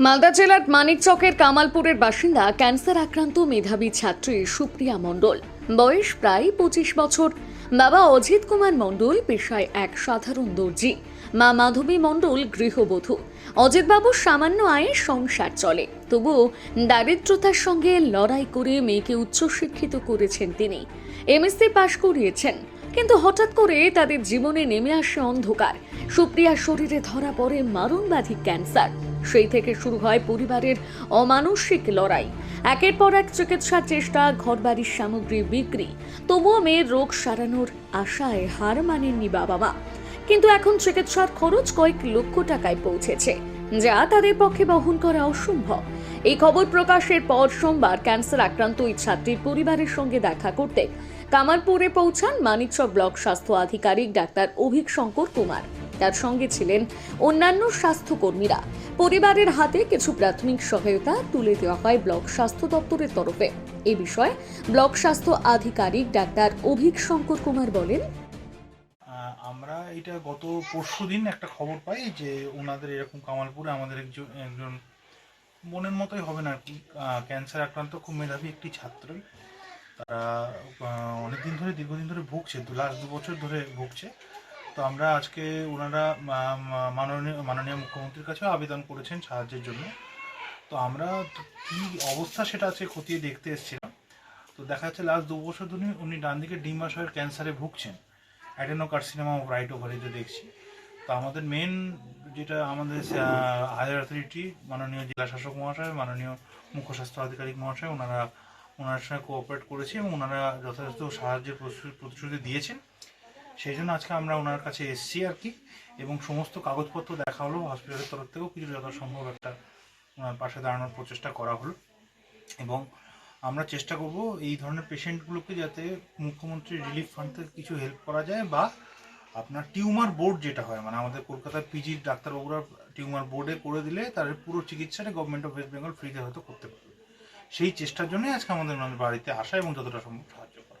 মালদা জেলার মানিকচকের কামালপুরের বাসিন্দা ক্যান্সার আক্রান্ত মেধাবী ছাত্রী সুপ্রিয়া মণ্ডল। বয়স প্রায় পঁচিশ বছর। বাবা অজিত কুমার মণ্ডল পেশায় এক সাধারণ দর্জি। মা মাধবী মণ্ডল গৃহবধূ। অজিতবাবুর সামান্য আয়ে সংসার চলে। তবুও দারিদ্রতার সঙ্গে লড়াই করে মেয়েকে উচ্চশিক্ষিত করেছেন তিনি। এমএসসি পাশ করিয়েছেন। কিন্তু হঠাৎ করে তাদের জীবনে নেমে আসে অন্ধকার। সুপ্রিয়ার শরীরে ধরা পড়ে মারণব্যাধি ক্যান্সার। সেই থেকে শুরু হয় পরিবারের অমানসিক লড়াই। একের পর এক চিকিৎসার চেষ্টা ঘরবাড়ির সামগ্রী বিক্রি। তবুও মেয়ের রোগ সারানোর আশায় হার মানেননি বাবা মা কিন্তু এখন চিকিৎসার খরচ কয়েক লক্ষ টাকায় পৌঁছেছে, যা তাদের পক্ষে বহন করা অসম্ভব। এই খবর প্রকাশের পর সোমবার ক্যান্সার আক্রান্ত ওই ছাত্রীর পরিবারের সঙ্গে দেখা করতে কামারপুরে পৌঁছান মানিকচক ব্লক স্বাস্থ্য আধিকারিক ডাক্তার অভিক শঙ্কর কুমার। তার সঙ্গে ছিলেন অন্যান্য স্বাস্থ্যকর্মীরা। পরিবারের হাতে কিছু প্রাথমিক সহায়তা তুলে দেওয়া হয় ব্লক স্বাস্থ্য দপ্তরের তরফে। এ বিষয়ে ব্লক স্বাস্থ্য আধিকারিক ডাক্তার অভিক শঙ্কর কুমার বলেন আমরা এটা গত পরশু দিন একটা খবর পাই যে ওনাদের এরকম কামালপুরে আমাদের একজন একজন মনের মতোই হবে না কি ক্যান্সার আক্রান্ত, খুব মেধাবী একটি ছাত্র তারা অনেক দিন ধরে, দীর্ঘদিন ধরে ভুগছে, দু লাস্ট দু বছর ধরে ভুগছে। তো আমরা আজকে ওনারা মাননীয় মাননীয় মুখ্যমন্ত্রীর কাছে আবেদন করেছেন সাহায্যের জন্য। তো আমরা কি অবস্থা সেটা আজকে খতিয়ে দেখতে এসেছিলাম। তো দেখা যাচ্ছে লাস্ট দু বছর ধরে উনি ডান দিকে ডিম্বাশয়ের ক্যান্সারে ভুগছেন। অ্যাডেনো অ্যাডেনোকার্সিনোমা অফ রাইট ওভারে যে দেখছি। তো আমাদের মেন যেটা আমাদের হায়ার অথরিটি মাননীয় জেলা শাসক মহাশয়, মাননীয় মুখ্য স্বাস্থ্য আধিকারিক মহাশয় ওনারা ওনার সঙ্গে কোঅপারেট করেছে এবং ওনারা যথাযথ সাহায্যের প্রতিশ্রুতি দিয়েছেন। সেই জন্য আজকে আমরা ওনার কাছে এসেছি আর কি, এবং সমস্ত কাগজপত্র দেখা হলো হসপিটালের তরফ থেকেও, কিছু যথাসম্ভব একটা ওনার পাশে দাঁড়ানোর প্রচেষ্টা করা হলো। এবং আমরা চেষ্টা করব এই ধরনের পেশেন্টগুলোকে যাতে মুখ্যমন্ত্রী রিলিফ ফান্ড থেকে কিছু হেল্প করা যায় বা আপনার টিউমার বোর্ড যেটা হয় মানে আমাদের কলকাতার পিজির ডাক্তারবাবুরা টিউমার বোর্ডে করে দিলে তাদের পুরো চিকিৎসাটা গভর্নমেন্ট অফ ওয়েস্ট বেঙ্গল ফ্রিতে হয়তো করতে পারবে। সেই চেষ্টার জন্যই আজকে আমাদের বাড়িতে আসা এবং যতটা সম্ভব সাহায্য করা।